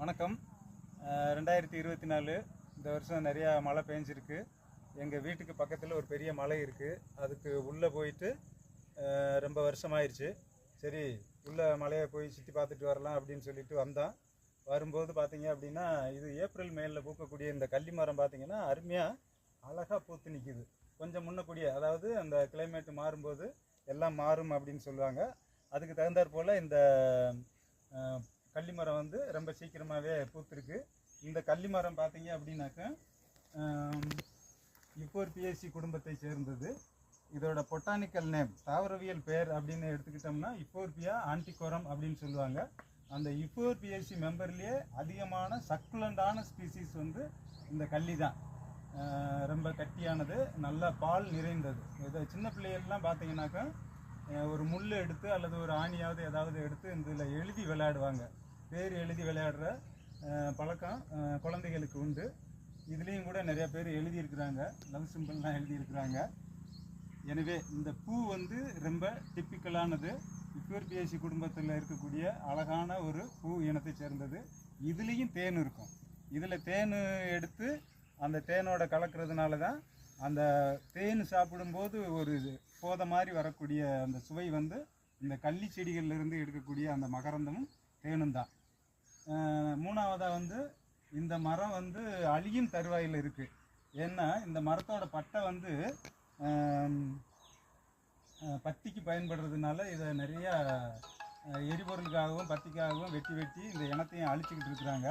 வணக்கம். ரெண்டாயிரத்தி இருபத்தி நாலு இந்த வருஷம் நிறையா மழை பெஞ்சிருக்கு. எங்கள் வீட்டுக்கு பக்கத்தில் ஒரு பெரிய மலை இருக்குது அதுக்கு உள்ளே போயிட்டு ரொம்ப வருஷமாயிருச்சு. சரி உள்ளே மலையை போய் சுற்றி பார்த்துட்டு வரலாம் அப்படின்னு சொல்லிட்டு வந்தோம். வரும்போது பார்த்தீங்க அப்படின்னா இது ஏப்ரல் மேலில் பூக்கக்கூடிய இந்த கள்ளி மரம் பார்த்தீங்கன்னா அருமையாக அழகாக பூத்து நிற்கிது கொஞ்சம் முன்னக்கூடிய அதாவது அந்த கிளைமேட் மாறும்போது எல்லாம் மாறும் அப்படின்னு சொல்லுவாங்க. அதுக்கு தகுந்தாற் போல் இந்த மரம் வந்து ரொம்ப சீக்கிரமாகவே பூத்துருக்கு. இந்த கள்ளி மரம் பார்த்தீங்க அப்படின்னாக்கா இப்போர் பிஎஸ்சி குடும்பத்தை சேர்ந்தது. இதோட பொட்டானிக்கல் நேம் தாவரவியல் பெயர் அப்படின்னு எடுத்துக்கிட்டோம்னா இப்போர்பியா ஆன்டிகோரம் அப்படின்னு சொல்லுவாங்க. அந்த இப்போர் பிஎஸ்சி மெம்பர்லேயே அதிகமான சக்குலண்டான ஸ்பீசிஸ் வந்து இந்த கள்ளி தான் ரொம்ப கட்டியானது நல்ல பால் நிறைந்தது. இதை சின்ன பிள்ளைகள்லாம் பார்த்தீங்கன்னாக்கா ஒரு முள் எடுத்து அல்லது ஒரு ஆணியாவது ஏதாவது எடுத்து இதில் எழுதி விளையாடுவாங்க. பேர் எழுதி விளையாடுற பழக்கம் குழந்தைகளுக்கு உண்டு. இதுலேயும் கூட நிறைய பேர் எழுதியிருக்கிறாங்க. லவ் சிம்பிள்லாம் எழுதியிருக்கிறாங்க. எனவே இந்த பூ வந்து ரொம்ப டிப்பிக்கலானது இப்போர்பிஎஸ்சி குடும்பத்தில் இருக்கக்கூடிய அழகான ஒரு பூ இனத்தை சேர்ந்தது. இதுலேயும் தேன் இருக்கும். இதில் தேன் எடுத்து அந்த தேனோட கலக்கிறதுனால தான் அந்த தேன் சாப்பிடும்போது ஒரு போதை மாதிரி வரக்கூடிய அந்த சுவை வந்து இந்த கள்ளி செடிகள்ல இருந்து எடுக்கக்கூடிய அந்த மகரந்தமும் தேனும் தான் மூணாவதாக வந்து இந்த மரம் வந்து அழியும் தருவாயில் இருக்குது ஏன்னா இந்த மரத்தோட பட்டை வந்து பத்திக்கு பயன்படுறதுனால இதை நிறையா எரிபொருளுக்காகவும் பத்திக்காகவும் வெட்டி வெட்டி இந்த இனத்தையும் அழிச்சிக்கிட்டு இருக்கிறாங்க.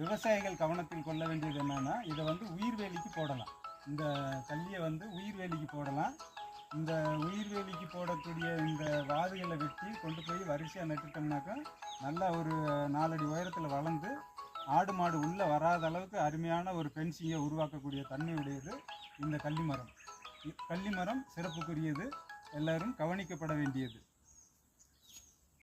விவசாயிகள் கவனத்தில் கொள்ள வேண்டியது என்னென்னா இதை வந்து உயிர்வேலிக்கு போடலாம். இந்த கல்லியை வந்து உயிர் வேலிக்கு போடலாம். இந்த உயிர்வேலிக்கு போடக்கூடிய இந்த வாதுகளை வெட்டி கொண்டு போய் வரிசையாக நட்டுட்டோம்னாக்கா நல்லா ஒரு நாலடி உயரத்தில் வளர்ந்து ஆடு மாடு உள்ளே வராத அளவுக்கு அருமையான ஒரு பென்சிங்கை உருவாக்கக்கூடிய தன்மை உடையது இந்த கள்ளிமரம். கள்ளிமரம் சிறப்புக்குரியது. எல்லாரும் கவனிக்கப்பட வேண்டியது.